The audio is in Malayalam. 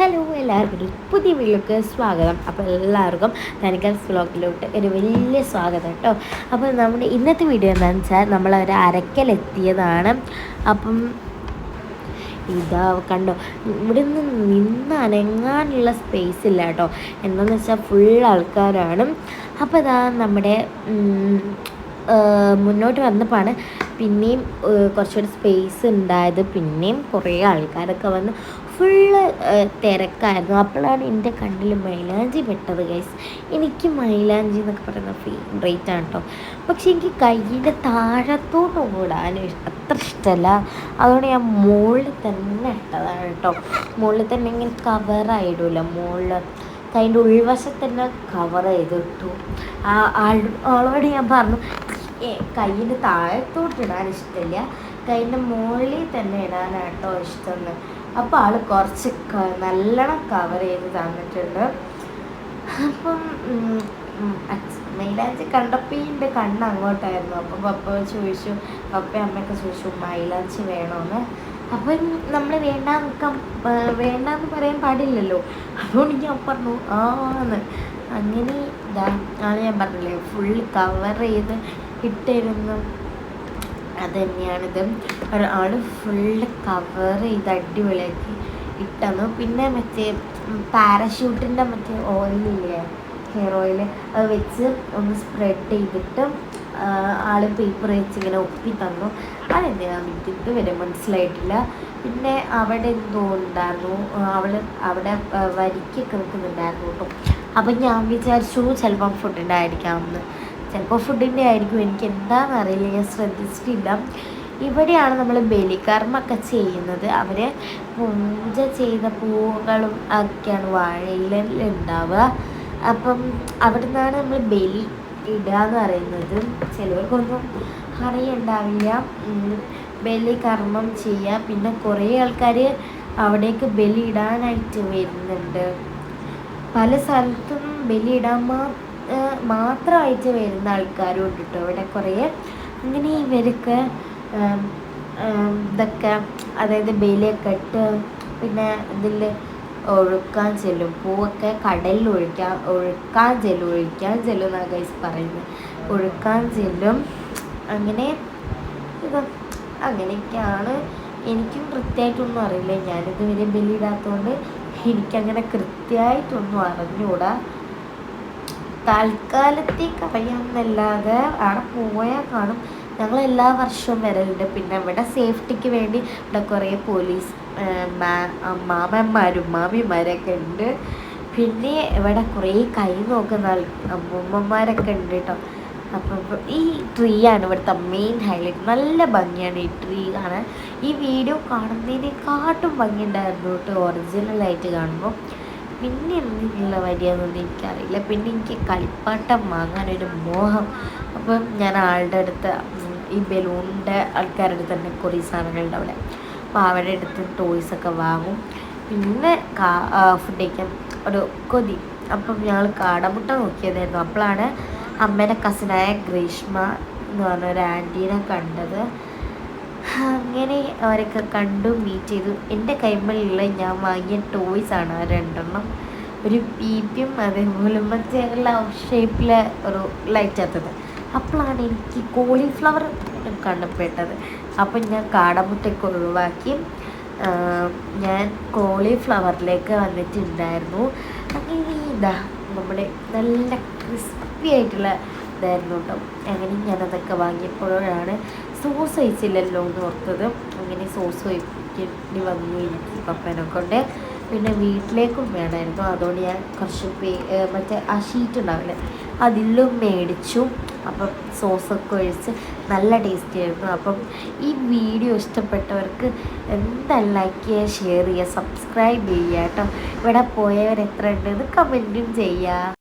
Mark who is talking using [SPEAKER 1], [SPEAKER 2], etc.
[SPEAKER 1] ഹലോ എല്ലാവർക്കും പുതിയ വീട്ടിലേക്ക് സ്വാഗതം. അപ്പോൾ എല്ലാവർക്കും തനിക്കൽസ് വ്ലോഗിലോട്ട് ഒരു വലിയ സ്വാഗതം കേട്ടോ. അപ്പോൾ നമ്മുടെ ഇന്നത്തെ വീഡിയോ എന്താണെന്ന് വെച്ചാൽ നമ്മൾ ഒരു അരക്കലെത്തിയതാണ്. അപ്പം ഇതാ കണ്ടോ ഇവിടെ നിന്ന് നിന്ന് അനങ്ങാനുള്ള സ്പേസ് ഇല്ല കേട്ടോ. എന്താണെന്ന് വെച്ചാൽ ഫുൾ ആൾക്കാരാണ്. അപ്പോൾ ഇതാ നമ്മുടെ മുന്നോട്ട് വന്നപ്പോഴാണ് പിന്നെയും കുറച്ചുകൂടി സ്പേസ് ഉണ്ടായത്. പിന്നെയും കുറേ ആൾക്കാരൊക്കെ വന്ന് ഫുള്ള് തിരക്കായിരുന്നു. അപ്പോഴാണ് എന്റെ കണ്ണിൽ മൈലാഞ്ചി പെട്ടത് ഗൈസ് എനിക്ക് മൈലാഞ്ചി എന്നൊക്കെ പറയുന്ന ഫേവറേറ്റ് ആണ് കേട്ടോ പക്ഷേ എനിക്ക് കയ്യിന്റെ താഴത്തോട്ട് കൂടാൻ അത്ര ഇഷ്ടമല്ല അതുകൊണ്ട് ഞാൻ മുകളിൽ തന്നെ ഇട്ടതാണ് കേട്ടോ മുകളിൽ തന്നെ ഇങ്ങനെ കവറായിടില്ല മുകളിൽ കൈന്റെ ഉൾവശത്ത് തന്നെ കവർ ചെയ്തിട്ടു. ആളോട് ഞാൻ പറഞ്ഞു കയ്യിന്റെ താഴത്തോട്ട് ഇടാൻ ഇഷ്ടമില്ല കയ്യിന്റെ മുകളിൽ തന്നെ ഇടാനാട്ടോ ഇഷ്ടമെന്ന് അപ്പോൾ ആൾ കുറച്ച് നല്ലോണം കവർ ചെയ്ത് തന്നിട്ടുണ്ട്. അപ്പം മൈലാഞ്ചി കണ്ടപ്പോൾ എന്റെ കണ്ണ് അങ്ങോട്ടായിരുന്നു. അപ്പം പപ്പ ചോദിച്ചു പപ്പ അമ്മയൊക്കെ ചോദിച്ചു മൈലാഞ്ചി വേണമെന്ന് അപ്പം നമ്മൾ വേണ്ട നിൽക്കാം വേണ്ടാന്ന് പറയാൻ പാടില്ലല്ലോ. അതുകൊണ്ട് ഞാൻ പറഞ്ഞു ആന്ന് അങ്ങനെ ഇതാ ഞാൻ പറഞ്ഞില്ലേ ഫുൾ കവർ ചെയ്ത് ഇട്ടിരുന്നു. അത് തന്നെയാണിത് ഒരാൾ ഫുള്ള് കവർ ചെയ്ത് അടിപൊളിയാക്കി ഇട്ടന്നു. പിന്നെ മറ്റേ പാരഷൂട്ടിന്റെ മറ്റേ ഓയിലില്ലേ ഹെയർ ഓയിൽ അത് വെച്ച് ഒന്ന് സ്പ്രെഡ് ചെയ്തിട്ട് ആൾ പേപ്പർ വെച്ച് ഇങ്ങനെ ഒപ്പി തന്നു. അതെന്തിനാണ് ഇത് വരെ മനസ്സിലായിട്ടില്ല. പിന്നെ അവിടെ എന്തോ ഉണ്ടായിരുന്നു. അവൾ അവിടെ വരിക്കൊക്കെ നിൽക്കുന്നുണ്ടായിരുന്നു കേട്ടോ. അപ്പം ഞാൻ വിചാരിച്ചു ചിലപ്പം ഫുഡിന്റെ ആയിരിക്കാമെന്ന് ചിലപ്പോൾ ഫുഡിന്റെ ആയിരിക്കും. എനിക്ക് എന്താണെന്ന് അറിയില്ല. ഞാൻ ശ്രദ്ധിച്ചിട്ടില്ല. ഇവിടെയാണ് നമ്മൾ ബലികർമ്മമൊക്കെ ചെയ്യുന്നത്. അവർ പൂജ ചെയ്ത പൂവുകളും ഒക്കെയാണ് വാഴയിലിൽ ഉണ്ടാവുക അപ്പം അവിടെ നിന്നാണ് നമ്മൾ ബലി ഇടുക എന്ന് പറയുന്നത്. ചിലവർക്കൊന്നും അറിയുണ്ടാവില്ല. ബലി കർമ്മം ചെയ്യുക. പിന്നെ കുറേ ആൾക്കാർ അവിടേക്ക് ബലി ഇടാനായിട്ട് വരുന്നുണ്ട്. പല സ്ഥലത്തും ബലി ഇടാൻ മാത്രമായിട്ട് വരുന്ന ആൾക്കാരും ഉണ്ട് കേട്ടോ ഇവിടെ കുറേ അങ്ങനെ ഇവർക്ക് ഇതൊക്കെ അതായത് ബലിയൊക്കെ ഇട്ട് പിന്നെ ഇതിൽ ഒഴുക്കാൻ ചെല്ലും. പൂവൊക്കെ കടലിൽ ഒഴിക്കാൻ ഒഴുക്കാൻ ചെല്ലും ഒഴിക്കാൻ ചെല്ലും എന്നാണ് ഗൈസ് പറയുന്നത് ഒഴുക്കാൻ ചെല്ലും. അങ്ങനെ ഇത് അങ്ങനെയൊക്കെയാണ്. എനിക്കും കൃത്യമായിട്ടൊന്നും അറിയില്ല. ഞാനിതുവരെ ബലിയിടാത്തതുകൊണ്ട് എനിക്കങ്ങനെ കൃത്യമായിട്ടൊന്നും അറിഞ്ഞുകൂടാ. തൽക്കാലത്തേക്ക് അറിയാമെന്നല്ലാതെ അവിടെ പോയാൽ കാണും. ഞങ്ങൾ എല്ലാ വർഷവും വരലുണ്ട്. പിന്നെ ഇവിടെ സേഫ്റ്റിക്ക് വേണ്ടി ഇവിടെ കുറേ പോലീസ് മാമന്മാരും മാമിമാരൊക്കെ ഉണ്ട്. പിന്നെ ഇവിടെ കുറേ കൈ നോക്കുന്ന ആൾ അമ്മൂമ്മമാരൊക്കെ ഉണ്ട് കേട്ടോ അപ്പം ഈ ട്രീ ആണ് ഇവിടുത്തെ മെയിൻ ഹൈലൈറ്റ് നല്ല ഭംഗിയാണ് ഈ ട്രീ കാണാൻ. ഈ വീഡിയോ കാണുന്നതിനെക്കാട്ടും ഭംഗി ഉണ്ടായിരുന്നു കേട്ടോ ഒറിജിനലായിട്ട് കാണുമ്പോൾ പിന്നെ എന്തിനുള്ള വരികയെന്നൊന്നും എനിക്കറിയില്ല. പിന്നെ എനിക്ക് കളിപ്പാട്ടം വാങ്ങാനൊരു മോഹം. അപ്പം ഞാൻ ആളുടെ അടുത്ത് ഈ ബലൂണിന്റെ ആൾക്കാരുടെ അടുത്ത് തന്നെ കുറേ സാധനങ്ങളുണ്ട് അവിടെ. അപ്പോൾ അവരുടെ അടുത്ത് ടോയ്സൊക്കെ വാങ്ങും. പിന്നെ കാ ഫുഡ് കഴിക്കാൻ ഒരു കൊതി. അപ്പം ഞങ്ങൾ കാടമുട്ട നോക്കിയതായിരുന്നു. അപ്പോഴാണ് അമ്മേന്റെ കസിനായ ഗ്രീഷ്മ എന്ന് പറഞ്ഞ ഒരു ആന്റീനെ കണ്ടത്. അങ്ങനെ അവരൊക്കെ കണ്ടു മീറ്റ് ചെയ്തു. എന്റെ കൈമലുള്ള ഞാൻ വാങ്ങിയ ടോയ്സ് ആണ്. ആ രണ്ടെണ്ണം. ഒരു പീപ്പിയും അതേപോലെ മറ്റേ ലവ് ഷേപ്പിലെ ഒരു ലൈറ്റ് ആത്തത് അപ്പോഴാണ് എനിക്ക് കോളിഫ്ലവർ കണ്ടപ്പെട്ടത്. അപ്പം ഞാൻ കാടമുട്ടയ്ക്ക് ഒഴിവാക്കി. ഞാൻ കോളിഫ്ലവറിലേക്ക് വന്നിട്ടുണ്ടായിരുന്നു. അങ്ങനെ ഇതാ നമ്മുടെ നല്ല ക്രിസ്പി ആയിട്ടുള്ള ഇതായിരുന്നു കേട്ടോ. അങ്ങനെ ഞാനതൊക്കെ വാങ്ങിയപ്പോഴാണ് സോസ് ഒഴിച്ചില്ലല്ലോ എന്ന് ഓർത്തത്. അങ്ങനെ സോസ് ഒഴിക്കേണ്ടി വന്നു എനിക്ക് പപ്പനെ കൊണ്ട് പിന്നെ വീട്ടിലേക്കും വേണമായിരുന്നു. അതുകൊണ്ട് ഞാൻ കുറച്ച് പേ മറ്റേ ആ ഷീറ്റ് ഉണ്ടാവില്ലേ അതിലും മേടിച്ചു. അപ്പം സോസൊക്കെ ഒഴിച്ച് നല്ല ടേസ്റ്റി ആയിരുന്നു. അപ്പം ഈ വീഡിയോ ഇഷ്ടപ്പെട്ടവർക്ക് എന്താ ലൈക്ക് ചെയ്യുക ഷെയർ ചെയ്യുക സബ്സ്ക്രൈബ് ചെയ്യുക കേട്ടോ. ഇവിടെ പോയവർ എത്ര ഉണ്ടെന്ന് കമന്റും ചെയ്യുക